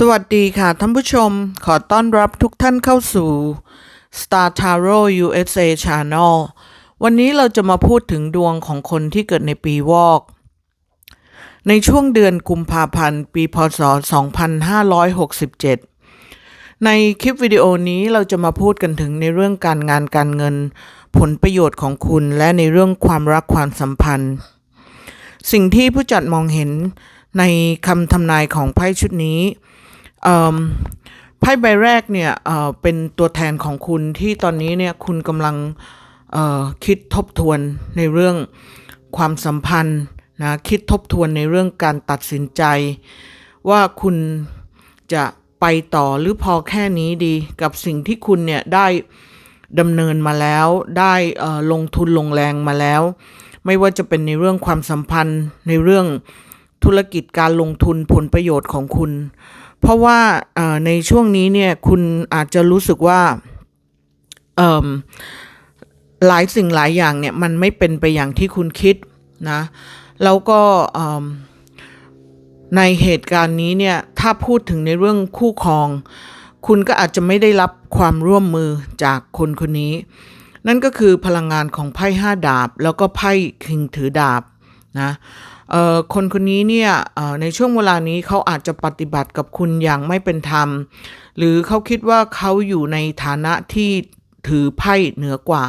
สวัสดีค่ะท่านผู้ชมขอต้อนรับทุกท่านเข้าสู่ Star Tarot USA Channel วันนี้เราจะมาพูดถึงดวงของคนที่เกิดในปีวอก ในช่วงเดือนกุมภาพันธ์ ปีพศ 2567 ในคลิปวิดีโอนี้เราจะมาพูดกันถึงในเรื่องการงานการเงิน ผลประโยชน์ของคุณและในเรื่องความรักความสัมพันธ์ สิ่งที่ผู้จัดมองเห็นในคำทำนายของไพ่ชุดนี้ ไพ่ใบแรกเนี่ยเป็นตัวแทนของคุณที่ตอนนี้เนี่ยคุณกำลังคิดทบทวนในเรื่องความสัมพันธ์นะคิดทบทวนในเรื่องการตัดสินใจ ว่าคุณจะไปต่อหรือพอแค่นี้ดีกับสิ่งที่คุณเนี่ยได้ดำเนินมาแล้ว ได้ลงทุนลงแรงมาแล้ว ไม่ว่าจะเป็นในเรื่องความสัมพันธ์ในเรื่องธุรกิจการลงทุนผลประโยชน์ของคุณ เพราะว่าในช่วงนี้เนี่ยคุณอาจจะรู้สึกว่าหลายสิ่งหลายอย่างเนี่ยมันไม่เป็นไปอย่างที่คุณคิดนะแล้วก็ในเหตุการณ์นี้เนี่ยถ้าพูดถึงในเรื่องคู่ครอง คุณก็อาจจะไม่ได้รับความร่วมมือจากคนคนนี้ นั่นก็คือพลังงานของไพ่ห้าดาบ แล้วก็ไพ่คิงถือดาบนะ คนคนนี้เนี่ยในช่วงเวลานี้เขาอาจจะปฏิบัติกับคุณอย่างไม่เป็นธรรม หรือเขาคิดว่าเขาอยู่ในฐานะที่ถือไพ่เหนือกว่า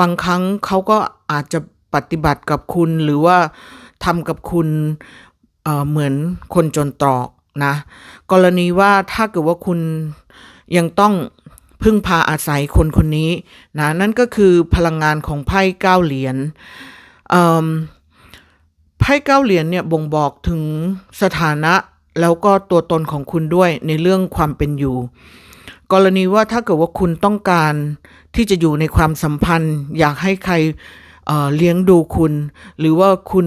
บางครั้งเขาก็อาจจะปฏิบัติกับคุณหรือว่าทำกับคุณเเหมือนคนจนตรอกนะ กรณีว่าถ้าเกิดว่าคุณยังต้องพึ่งพาอาศัยคนคนนี้นะนั่นก็คือพลังงานของไพ่เก้าเหรียญอืม ไพ่เก้าเหรียญเนี่ยบ่งบอกถึงสถานะแล้วก็ตัวตนของคุณด้วยในเรื่องความเป็นอยู่ กรณีว่าถ้าเกิดว่าคุณต้องการที่จะอยู่ในความสัมพันธ์ อยากให้ใครเเลี้ยงดูคุณ หรือว่าคุณ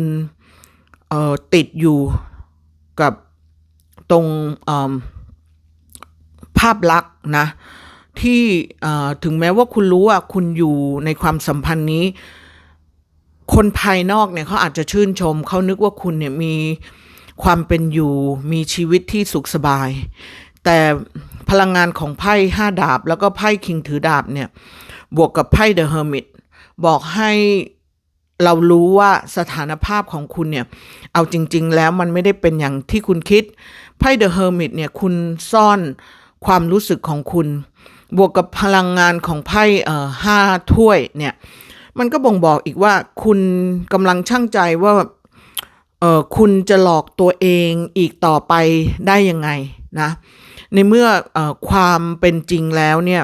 ติดอยู่กับตรงภาพลักษณ์นะที่ถึงแม้ว่าคุณรู้ว่าคุณอยู่ในความสัมพันธ์นี้ คนภายนอกเนี่ยเขาอาจจะชื่นชม เขานึกว่าคุณเนี่ยมีความเป็นอยู่ มีชีวิตที่สุขสบาย แต่พลังงานของไพ่ห้าดาบ แล้วก็ไพ่คิงถือดาบเนี่ย บวกกับไพ่เดอะเฮอร์มิตบอกให้เรารู้ว่าสถานภาพของคุณเนี่ย เอาจริง ๆ แล้วมันไม่ได้เป็นอย่างที่คุณคิด ไพ่เดอะเฮอร์มิตเนี่ยคุณซ่อนความรู้สึกของคุณ บวกกับพลังงานของไพ่เอ่อห้าถ้วยเนี่ย มันก็บ่งบอกอีกว่าคุณกำลังช่างใจว่าเออคุณจะหลอกตัวเองอีกต่อไปได้ยังไงนะ ในเมื่อออความเป็นจริงแล้วเนี่ย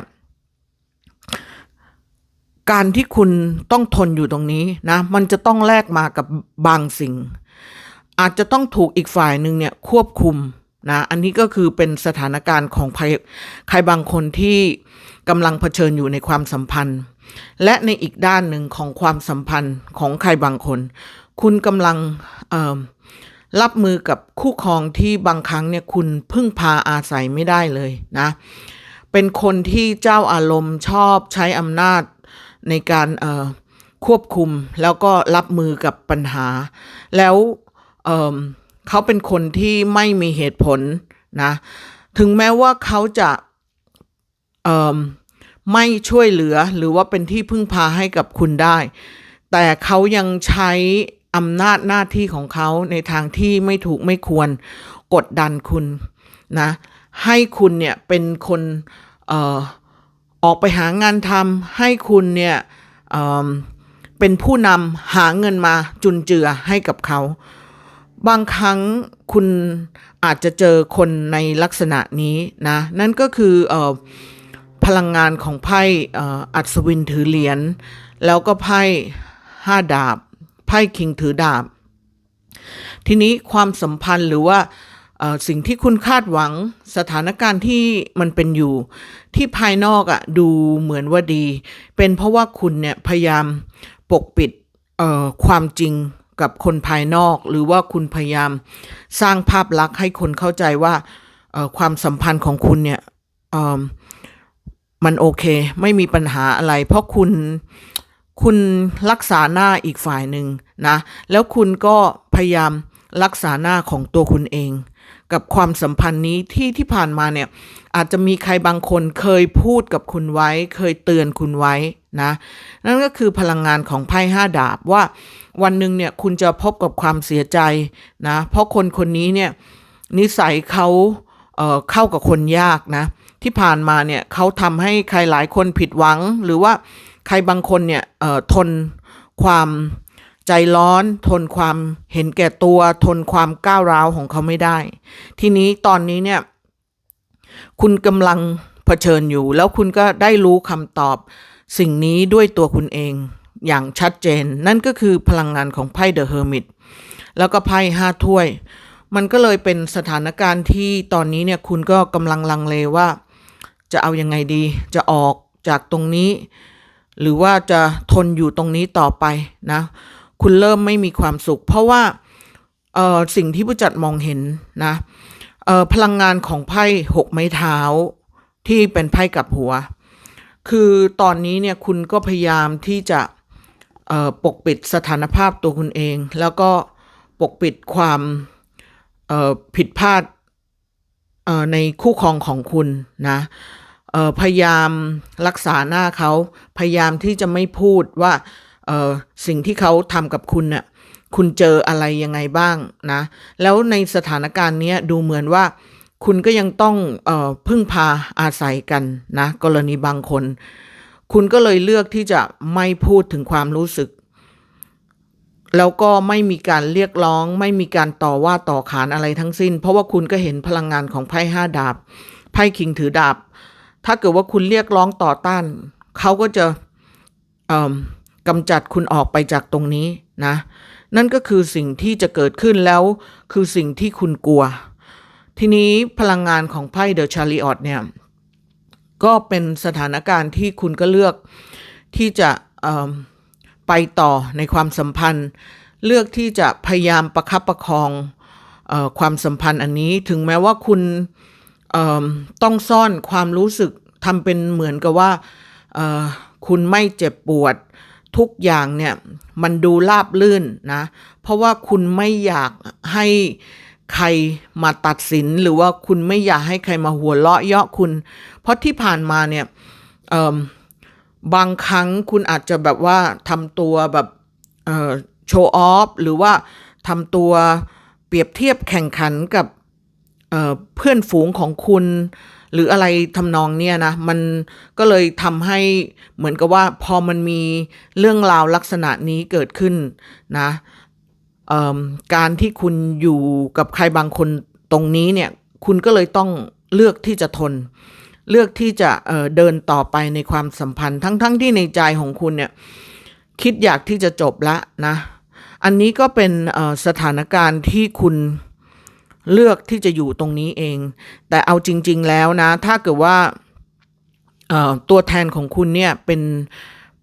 การที่คุณต้องทนอยู่ตรงนี้นะ มันจะต้องแลกมากับบางสิ่ง อาจจะต้องถูกอีกฝ่ายหนึ่งเนี่ยควบคุมนะอันนี้ก็คือเป็นสถานการณ์ของใครใครบางคนที่กำลังเผชิญอยู่ในความสัมพันธ์ และในอีกด้านหนึ่งของความสัมพันธ์ของใครบางคน คุณกำลังรับมือกับคู่ครองที่บางครั้งเนี่ยคุณพึ่งพาอาศัยไม่ได้เลยนะ เป็นคนที่เจ้าอารมณ์ชอบใช้อำนาจในการควบคุมแล้วก็รับมือกับปัญหา แล้วเเขาเป็นคนที่ไม่มีเหตุผลนะ ถึงแม้ว่าเขาจะเไม่ช่วยเหลือหรือว่าเป็นที่พึ่งพาให้กับคุณได้ แต่เขายังใช้อำนาจหน้าที่ของเขาในทางที่ไม่ถูกไม่ควรกดดันคุณนะให้คุณเนี่ยเป็นคนเอ่อออกไปหางานทำให้คุณเนี่ยเอ่อเป็นผู้นำหาเงินมาจุนเจือให้กับเขา บางครั้งคุณอาจจะเจอคนในลักษณะนี้นะนั่นก็คือเออ พลังงานของไพ่อัศวินถือเหรียญแล้วก็ไพ่ห้าดาบ ไพ่คิงถือดาบ ทีนี้ความสัมพันธ์หรือว่าสิ่งที่คุณคาดหวังสถานการณ์ที่มันเป็นอยู่ ที่ภายนอกอะ่ะดูเหมือนว่าดี เป็นเพราะว่าคุณเนี่ยพยายามปกปิดความจริงกับคนภายนอก หรือว่าคุณพยายามสร้างภาพลักษณ์ให้คนเข้าใจว่าความสัมพันธ์ของคุณเนี่ยอ มันโอเค ไม่มีปัญหาอะไร เพราะคุณคุณรักษาหน้าอีกฝ่ายหนึ่งนะ แล้วคุณก็พยายามลักษณะของตัวคุณเอง กับความสัมพันธ์นี้ที่ที่ผ่านมาเนี่ย อาจจะมีใครบางคนเคยพูดกับคุณไว้ เคยเตือนคุณไว้นะ นั่นก็คือพลังงานของไพ่ห้าดาบว่าวันหนึ่งเนี่ยคุณจะพบกับความเสียใจนะ เพราะคนคนนี้เนี่ยนิสัยเขาเอ่อเข้ากับคนยากนะ ที่ผ่านมาเนี่ยเขาทำให้ใครหลายคนผิดหวัง หรือว่าใครบางคนเนี่ยทนความใจร้อน ทนความเห็นแก่ตัว ทนความก้าวร้าวของเขาไม่ได้ ทีนี้ตอนนี้เนี่ย คุณกำลังเผชิญอยู่ แล้วคุณก็ได้รู้คำตอบสิ่งนี้ด้วยตัวคุณเองอย่างชัดเจน นั่นก็คือพลังงานของไพ่เดอะเฮอร์มิตแล้วก็ไพ่ห้าถ้วย มันก็เลยเป็นสถานการณ์ที่ตอนนี้เนี่ยคุณก็กำลังลังเลว่า จะเอายังไงดี จะออกจากตรงนี้ หรือว่าจะทนอยู่ตรงนี้ต่อไปนะ คุณเริ่มไม่มีความสุข เพราะว่าสิ่งที่ผู้จัดมองเห็นนะพลังงานของไพ่หกไม้เท้าที่เป็นไพ่กับหัว คือตอนนี้เนี่ยคุณก็พยายามที่จะปกปิดสถานภาพตัวคุณเอง แล้วก็ปกปิดความผิดพลาดในคู่ครองของคุณนะ พยายามรักษาหน้าเขา พยายามที่จะไม่พูดว่าสิ่งที่เขาทำกับคุณน่ะคุณเจออะไรยังไงบ้างนะ แล้วในสถานการณ์นี้ดูเหมือนว่าคุณก็ยังต้องออพึ่งพาอาศัยกันนะ กรณีบางคน คุณก็เลยเลือกที่จะไม่พูดถึงความรู้สึก แล้วก็ไม่มีการเรียกร้อง ไม่มีการต่อว่าต่อขานอะไรทั้งสิ้น เพราะว่าคุณก็เห็นพลังงานของไพ่ห้าดาบ ไพ่คิงถือดาบ ถ้าเกิดว่าคุณเรียกร้องต่อต้าน เขาก็จะกำจัดคุณออกไปจากตรงนี้นะ นั่นก็คือสิ่งที่จะเกิดขึ้นแล้ว คือสิ่งที่คุณกลัว ทีนี้พลังงานของไพ่เดอะชาริออตเนี่ย ก็เป็นสถานการณ์ที่คุณก็เลือกที่จะไปต่อในความสัมพันธ์ เลือกที่จะพยายามประคับประคองอความสัมพันธ์อันนี้ถึงแม้ว่าคุณ ต้องซ่อนความรู้สึกทำเป็นเหมือนกับว่าคุณไม่เจ็บปวดทุกอย่างเนี่ยมันดูราบลื่นนะ เพราะว่าคุณไม่อยากให้ใครมาตัดสินหรือว่าคุณไม่อยากให้ใครมาหัวเราะเยาะคุณ เพราะที่ผ่านมาเนี่ยบางครั้งคุณอาจจะแบบว่าทำตัวแบบโชว์ออฟหรือว่าทำตัวเปรียบเทียบแข่งขันกับ เเพื่อนฝูงของคุณ หรืออะไรทำนองเนี่ยนะ มันก็เลยทำให้เหมือนกับว่าพอมันมีเรื่องราวลักษณะนี้เกิดขึ้นนะการที่คุณอยู่กับใครบางคนตรงนี้เนี่ย คุณก็เลยต้องเลือกที่จะทน เลือกที่จะเเดินต่อไปในความสัมพันธ์ ทั้งๆทที่ในใจของคุณเนี่ย คิดอยากที่จะจบละนะ อันนี้ก็เป็นสถานการณ์ที่คุณ เลือกที่จะอยู่ตรงนี้เอง แต่เอาจริง ๆ แล้วนะ ถ้าเกิดว่าตัวแทนของคุณเนี่ยเป็น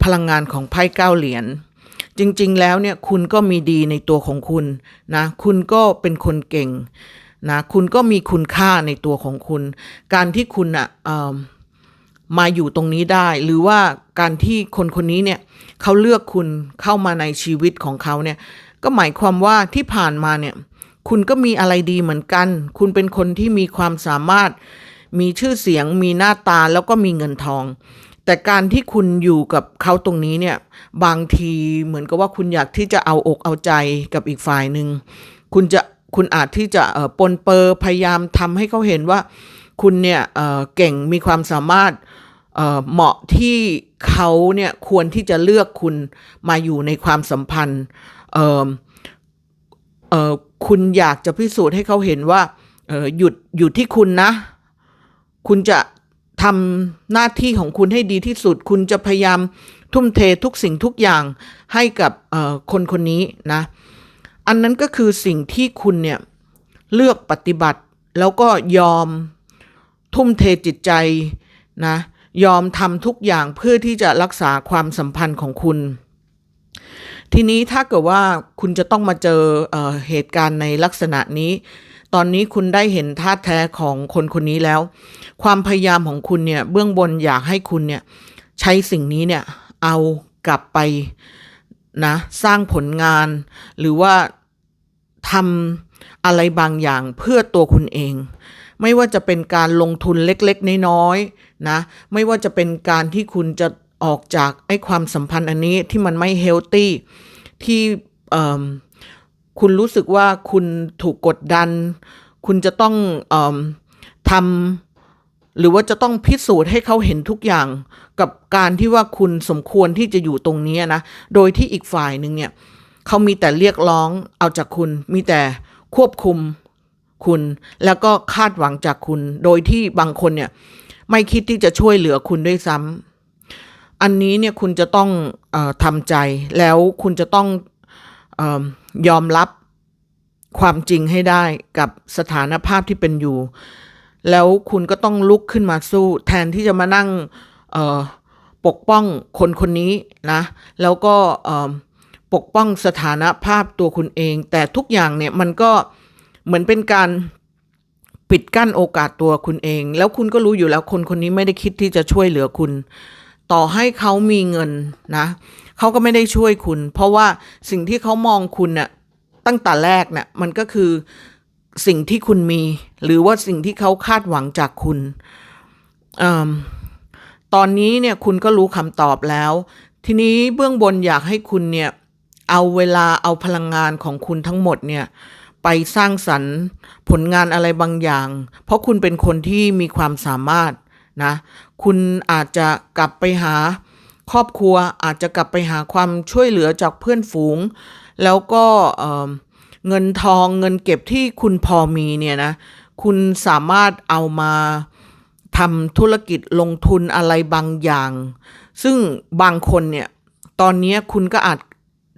พลังงานของไพ่เก้าเหรียญจริง ๆ แล้วเนี่ยคุณก็มีดีในตัวของคุณนะคุณก็เป็นคนเก่งนะคุณก็มีคุณค่าในตัวของคุณ การที่คุณอะเอ่อมาอยู่ตรงนี้ได้ หรือว่าการที่คนคนนี้เนี่ยเขาเลือกคุณเข้ามาในชีวิตของเขาเนี่ยก็หมายความว่าที่ผ่านมาเนี่ย คุณก็มีอะไรดีเหมือนกัน คุณเป็นคนที่มีความสามารถ มีชื่อเสียง มีหน้าตาแล้วก็มีเงินทอง แต่การที่คุณอยู่กับเขาตรงนี้เนี่ย บางทีเหมือนกับว่าคุณอยากที่จะเอาอกเอาใจกับอีกฝ่ายหนึ่ง คุณจะ คุณอาจที่จะเอ่อปนเปอร์พยายามทำให้เขาเห็นว่า คุณเนี่ยเอ่อเก่ง มีความสามารถเอ่อเหมาะที่เขาเนี่ยควรที่จะเลือกคุณมาอยู่ในความสัมพันธ์ เออคุณอยากจะพิสูจน์ให้เขาเห็นว่าเออหยุดอยู่ที่คุณนะ คุณจะทำหน้าที่ของคุณให้ดีที่สุด คุณจะพยายามทุ่มเททุกสิ่งทุกอย่างให้กับคนคนนี้นะ อันนั้นก็คือสิ่งที่คุณเนี่ยเลือกปฏิบัติแล้วก็ยอมทุ่มเทจิตใจนะ ยอมทำทุกอย่างเพื่อที่จะรักษาความสัมพันธ์ของคุณ ทีนี้ถ้าเกิดว่าคุณจะต้องมาเจอเออเหตุการณ์ในลักษณะนี้ ตอนนี้คุณได้เห็นท่าแท้ของคนคนนี้แล้ว ความพยายามของคุณเนี่ยเบื้องบนอยากให้คุณเนี่ยใช้สิ่งนี้เนี่ยเอากลับไปนะสร้างผลงาน หรือว่าทำอะไรบางอย่างเพื่อตัวคุณเอง ไม่ว่าจะเป็นการลงทุนเล็กๆ น้อยๆนะ ไม่ว่าจะเป็นการที่คุณจะ ออกจากไอ้ความสัมพันธ์อันนี้ที่มันไม่เฮลตี้ที่คุณรู้สึกว่าคุณถูกกดดัน คุณจะต้องอทำหรือว่าจะต้องพิสูจน์ให้เขาเห็นทุกอย่างกับการที่ว่าคุณสมควรที่จะอยู่ตรงนี้นะ โดยที่อีกฝ่ายหนึ่งเนี่ยเขามีแต่เรียกร้องเอาจากคุณมีแต่ควบคุมคุณ แล้วก็คาดหวังจากคุณ โดยที่บางคนเนี่ย ไม่คิดที่จะช่วยเหลือคุณด้วยซ้ำ อันนี้เนี่ยคุณจะต้องอทำใจแล้วคุณจะต้องอยอมรับความจริงให้ได้กับสถานภาพที่เป็นอยู่ แล้วคุณก็ต้องลุกขึ้นมาสู้ แทนที่จะมานั่งปกป้องคนคนนี้นะ แล้วก็ปกป้องสถานภาพตัวคุณเอง แต่ทุกอย่างเนี่ยมันก็เหมือนเป็นการปิดกั้นโอกาสตัวคุณเอง แล้วคุณก็รู้อยู่แล้วคนคนนี้ไม่ได้คิดที่จะช่วยเหลือคุณ ต่อให้เขามีเงินนะเขาก็ไม่ได้ช่วยคุณ เพราะว่าสิ่งที่เขามองคุณน่ะตั้งแต่แรกเนี่ยมันก็คือสิ่งที่คุณมี หรือว่าสิ่งที่เขาคาดหวังจากคุณอตอนนี้เนี่ยคุณก็รู้คำตอบแล้ว ทีนี้เบื้องบนอยากให้คุณเนี่ยเอาเวลาเอาพลังงานของคุณทั้งหมดเนี่ยไปสร้างสรรค์ผลงานอะไรบางอย่าง เพราะคุณเป็นคนที่มีความสามารถ นะคุณอาจจะกลับไปหาครอบครัวอาจจะกลับไปหาความช่วยเหลือจากเพื่อนฝูง แล้วก็เอ่อเงินทองเงินเก็บที่คุณพอมีเนี่ยนะคุณสามารถเอามาทำธุรกิจลงทุนอะไรบางอย่าง ซึ่งบางคนเนี่ยตอนนี้คุณก็อาจ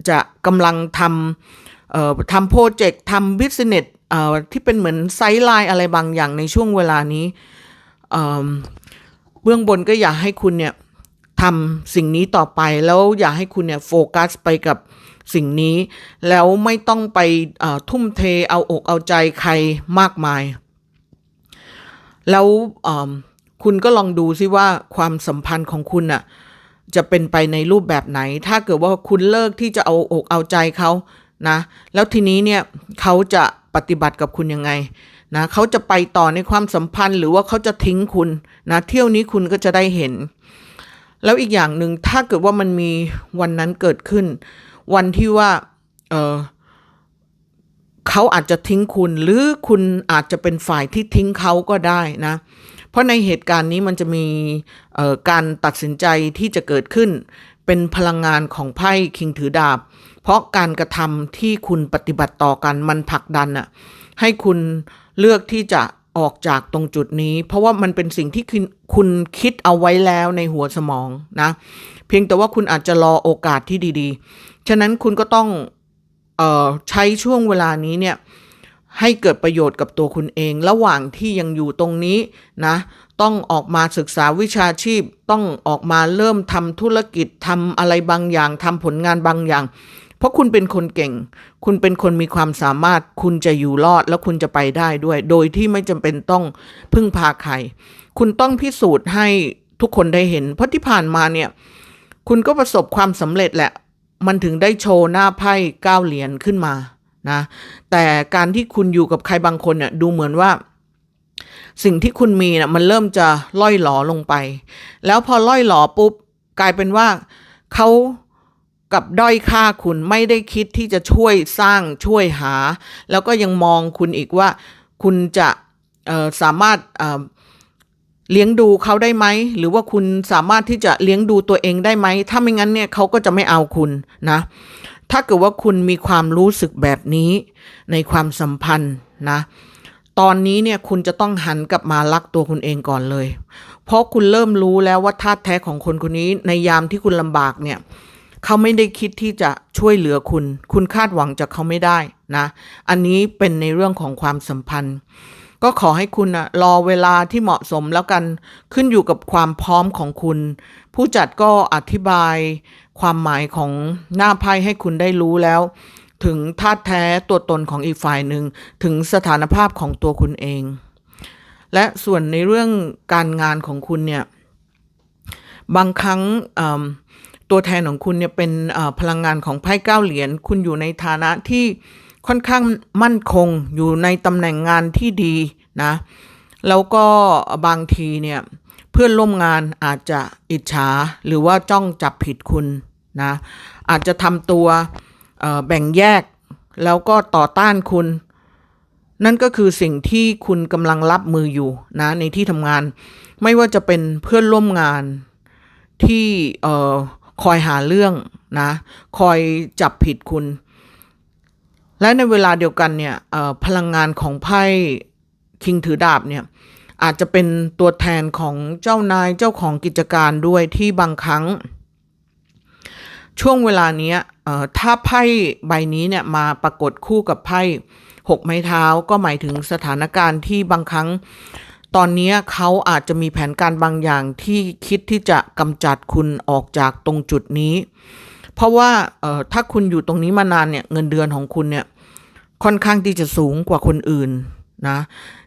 จะกำลังทำเอ่อทำโปรเจกต์ทำบิสเนสเอ่อที่เป็นเหมือนไซด์ไลน์อะไรบางอย่างในช่วงเวลานี้ เบื้องบนก็อยากให้คุณเนี่ยทำสิ่งนี้ต่อไปแล้วอยากให้คุณเนี่ยโฟกัสไปกับสิ่งนี้แล้วไม่ต้องไปทุ่มเทเอาอกเอาใจใครมากมาย แล้วคุณก็ลองดูซิว่าความสัมพันธ์ของคุณน่ะจะเป็นไปในรูปแบบไหน ถ้าเกิดว่าคุณเลิกที่จะเอาอกเอาใจเขานะ แล้วทีนี้เนี่ยเขาจะปฏิบัติกับคุณยังไง นะเขาจะไปต่อในความสัมพันธ์ หรือว่าเขาจะทิ้งคุณนะเที่ยวนี้คุณก็จะได้เห็น แล้วอีกอย่างหนึ่งถ้าเกิดว่ามันมีวันนั้นเกิดขึ้น วันที่ว่าเออเขาอาจจะทิ้งคุณ หรือคุณอาจจะเป็นฝ่ายที่ทิ้งเขาก็ได้นะ เพราะในเหตุการณ์นี้มันจะมีการตัดสินใจที่จะเกิดขึ้น เป็นพลังงานของไพ่คิงถือดาบ เพราะการกระทำที่คุณปฏิบัติต่อกันมันผลักดันอะให้คุณ เลือกที่จะออกจากตรงจุดนี้ เพราะว่ามันเป็นสิ่งที่คุณคิดเอาไว้แล้วในหัวสมองนะ เพียงแต่ว่าคุณอาจจะรอโอกาสที่ดีๆ ฉะนั้นคุณก็ต้องออใช้ช่วงเวลานี้เนี่ยให้เกิดประโยชน์กับตัวคุณเอง ระหว่างที่ยังอยู่ตรงนี้นะต้องออกมาศึกษาวิชาชีพ ต้องออกมาเริ่มทำธุรกิจทำอะไรบางอย่างทำผลงานบางอย่าง ราะคุณเป็นคนเก่ง คุณเป็นคนมีความสามารถ คุณจะอยู่รอดแล้วคุณจะไปได้ด้วย โดยที่ไม่จำเป็นต้องพึ่งพาใคร คุณต้องพิสูจน์ให้ทุกคนได้เห็น เพราะที่ผ่านมาเนี่ย คุณก็ประสบความสำเร็จแหละ มันถึงได้โชว์หน้าไพ่ก้าเหรียญขึ้นมานะ แต่การที่คุณอยู่กับใครบางคนเนี่ยดูเหมือนว่าสิ่งที่คุณมีน่ะมันเริ่มจะล่อยหลอลงไป แล้วพอล่อยหลอปุ๊บกลายเป็นว่าเขา กับด้อยค่าคุณไม่ได้คิดที่จะช่วยสร้างช่วยหา แล้วก็ยังมองคุณอีกว่าคุณจะสามารถเเลี้ยงดูเขาได้ไหม หรือว่าคุณสามารถที่จะเลี้ยงดูตัวเองได้ไหม ถ้าไม่งั้นเนี่ยเขาก็จะไม่เอาคุณนะ ถ้าเกิดว่าคุณมีความรู้สึกแบบนี้ในความสัมพันธ์นะ ตอนนี้เนี่ยคุณจะต้องหันกลับมารักตัวคุณเองก่อนเลย เพราะคุณเริ่มรู้แล้วว่าธาตุแท้ของคนคนนี้ในยามที่คุณลำบากเนี่ย เขาไม่ได้คิดที่จะช่วยเหลือคุณ คุณคาดหวังจากเขาไม่ได้นะ อันนี้เป็นในเรื่องของความสัมพันธ์ ก็ขอให้คุณนะรอเวลาที่เหมาะสมแล้วกันขึ้นอยู่กับความพร้อมของคุณ ผู้จัดก็อธิบายความหมายของหน้าไพ่ให้คุณได้รู้แล้ว ถึงธาตุแท้ตัวตนของอีกฝ่ายหนึ่งถึงสถานภาพของตัวคุณเอง และส่วนในเรื่องการงานของคุณเนี่ยบางครั้งอ ตัวแทนของคุณเนี่ยเป็นพลังงานของไพ่เก้าเหรียญคุณอยู่ในฐานะที่ค่อนข้างมั่นคงอยู่ในตำแหน่งงานที่ดีนะ แล้วก็บางทีเนี่ยเพื่อนร่วมงานอาจจะอิจฉาหรือว่าจ้องจับผิดคุณนะอาจจะทำตัวแบ่งแยกแล้วก็ต่อต้านคุณ นั่นก็คือสิ่งที่คุณกำลังรับมืออยู่นะในที่ทำงาน ไม่ว่าจะเป็นเพื่อนร่วมงานที่เอ่อ คอยหาเรื่องนะ คอยจับผิดคุณ และในเวลาเดียวกันเนี่ยพลังงานของไพ่คิงถือดาบเนี่ยอาจจะเป็นตัวแทนของเจ้านายเจ้าของกิจการด้วยที่บางครั้ง ช่วงเวลานี้ถ้าไพ่ใบนี้เนี่ยมาปรากฏคู่กับไพ่หกไม้เท้าก็หมายถึงสถานการณ์ที่บางครั้ง ตอนนี้เขาอาจจะมีแผนการบางอย่างที่คิดที่จะกำจัดคุณออกจากตรงจุดนี้ เพราะว่าถ้าคุณอยู่ตรงนี้มานานเนี่ยเงินเดือนของคุณเนี่ยค่อนข้างที่จะสูงกว่าคนอื่นนะ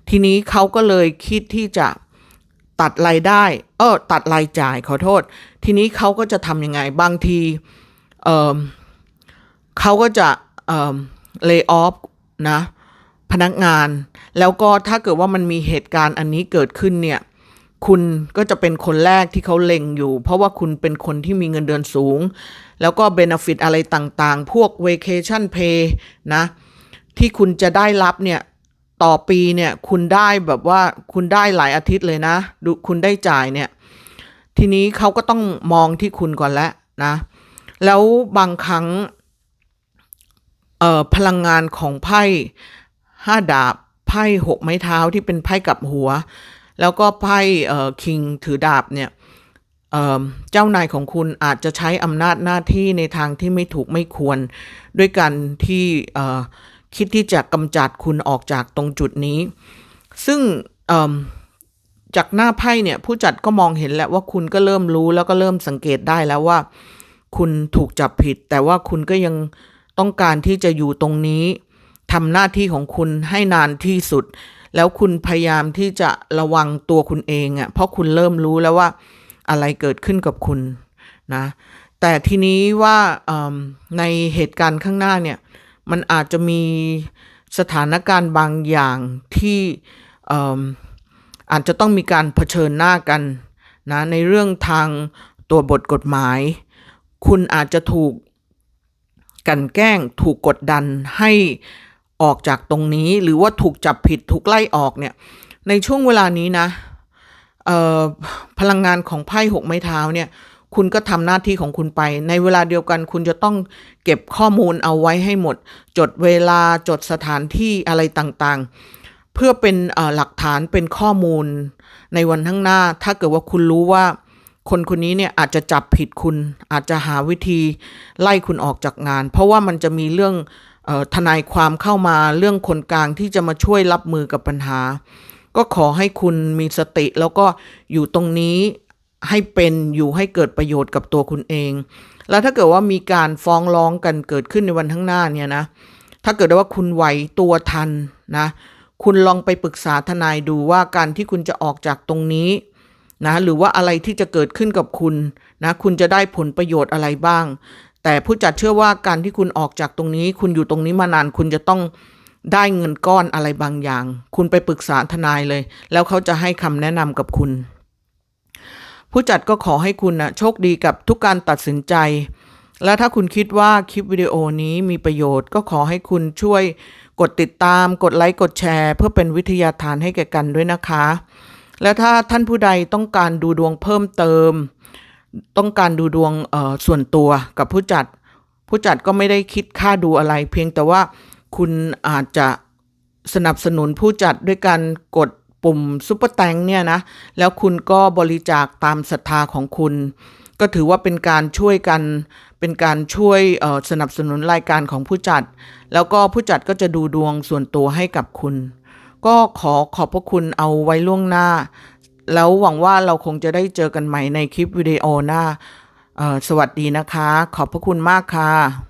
ทีนี้เขาก็เลยคิดที่จะตัดรายได้เออตัดรายจ่ายขอโทษ ทีนี้เขาก็จะทำยังไงบางทีเเขาก็จะเอ่อ lay off นะ พนักงาน แล้วก็ถ้าเกิดว่ามันมีเหตุการณ์อันนี้เกิดขึ้นเนี่ยคุณก็จะเป็นคนแรกที่เขาเล็งอยู่ เพราะว่าคุณเป็นคนที่มีเงินเดือนสูง แล้วก็เบนฟิตอะไรต่างๆ พวก vacation pay นะที่คุณจะได้รับเนี่ยต่อปีเนี่ยคุณได้แบบว่าคุณได้หลายอาทิตย์เลยนะดูคุณได้จ่ายเนี่ยทีนี้เขาก็ต้องมองที่คุณก่อนแล้วนะแล้วบางครั้งเอ่อพลังงานของไพ่ ห้าดาบไพ่หกไม้เท้าที่เป็นไพ่กับหัว แล้วก็ไพ่เอ่อคิงถือดาบเนี่ยเจ้านายของคุณอาจจะใช้อำนาจหน้าที่ในทางที่ไม่ถูกไม่ควร ด้วยการที่เอ่อคิดที่จะกำจัดคุณออกจากตรงจุดนี้ ซึ่งจากหน้าไพ่เนี่ยผู้จัดก็มองเห็นแล้วว่าคุณก็เริ่มรู้แล้วก็เริ่มสังเกตได้แล้วว่า คุณถูกจับผิด แต่ว่าคุณก็ยังต้องการที่จะอยู่ตรงนี้ ทำหน้าที่ของคุณให้นานที่สุด แล้วคุณพยายามที่จะระวังตัวคุณเองอะ่ะเพราะคุณเริ่มรู้แล้วว่าอะไรเกิดขึ้นกับคุณนะแต่ทีนี้ว่าในเหตุการณ์ข้างหน้าเนี่ยมันอาจจะมีสถานการณ์บางอย่างที่อาจจะต้องมีการเผชิญหน้ากันนะในเรื่องทางตัวบทกฎหมาย คุณอาจจะถูกกันแกล้งถูกกดดันให้ ออกจากตรงนี้หรือว่าถูกจับผิดถูกไล่ออกเนี่ย ในช่วงเวลานี้นะพลังงานของไพ่หกไม้เท้าเนี่ยคุณก็ทำหน้าที่ของคุณไป ในเวลาเดียวกันคุณจะต้องเก็บข้อมูลเอาไว้ให้หมด จดเวลาจดสถานที่อะไรต่างๆ เพื่อเป็นหลักฐานเป็นข้อมูลในวันข้างหน้า ถ้าเกิดว่าคุณรู้ว่าคนคนนี้เนี่ยอาจจะจับผิดคุณ อาจจะหาวิธีไล่คุณออกจากงาน เพราะว่ามันจะมีเรื่อง ทนายความเข้ามาเรื่องคนกลางที่จะมาช่วยรับมือกับปัญหา ก็ขอให้คุณมีสติ แล้วก็อยู่ตรงนี้ให้เป็นอยู่ให้เกิดประโยชน์กับตัวคุณเอง แล้วถ้าเกิดว่ามีการฟ้องร้องกันเกิดขึ้นในวันข้างหน้าเนี่ยนะถ้าเกิดว่าคุณไหวตัวทันนะคุณลองไปปรึกษาทนายดูว่าการที่คุณจะออกจากตรงนี้นะหรือว่าอะไรที่จะเกิดขึ้นกับคุณนะคุณจะได้ผลประโยชน์อะไรบ้าง แต่ผู้จัดเชื่อว่าการที่คุณออกจากตรงนี้ คุณอยู่ตรงนี้มานานคุณจะต้องได้เงินก้อนอะไรบางอย่าง คุณไปปรึกษาทนายเลย แล้วเขาจะให้คำแนะนำกับคุณ ผู้จัดก็ขอให้คุณนะโชคดีกับทุกการตัดสินใจ และถ้าคุณคิดว่าคลิปวิดีโอนี้มีประโยชน์ ก็ขอให้คุณช่วยกดติดตาม กดไลค์ กดแชร์ เพื่อเป็นวิทยาทานให้แก่กันด้วยนะคะ และถ้าท่านผู้ใดต้องการดูดวงเพิ่มเติม ต้องการดูดวงเออส่วนตัวกับผู้จัด ผู้จัดก็ไม่ได้คิดค่าดูอะไร เพียงแต่ว่าคุณอาจจะสนับสนุนผู้จัดด้วยการกดปุ่มซุปเปอร์แตงเนี่ยนะ แล้วคุณก็บริจาคตามศรัทธาของคุณ ก็ถือว่าเป็นการช่วยกัน เป็นการช่วยเออสนับสนุนรายการของผู้จัด แล้วก็ผู้จัดก็จะดูดวงส่วนตัวให้กับคุณ ก็ขอขอบพระคุณเอาไว้ล่วงหน้า แล้วหวังว่าเราคงจะได้เจอกันใหม่ในคลิปวิดีโอหน้าสวัสดีนะคะ ขอบพระคุณมากค่ะ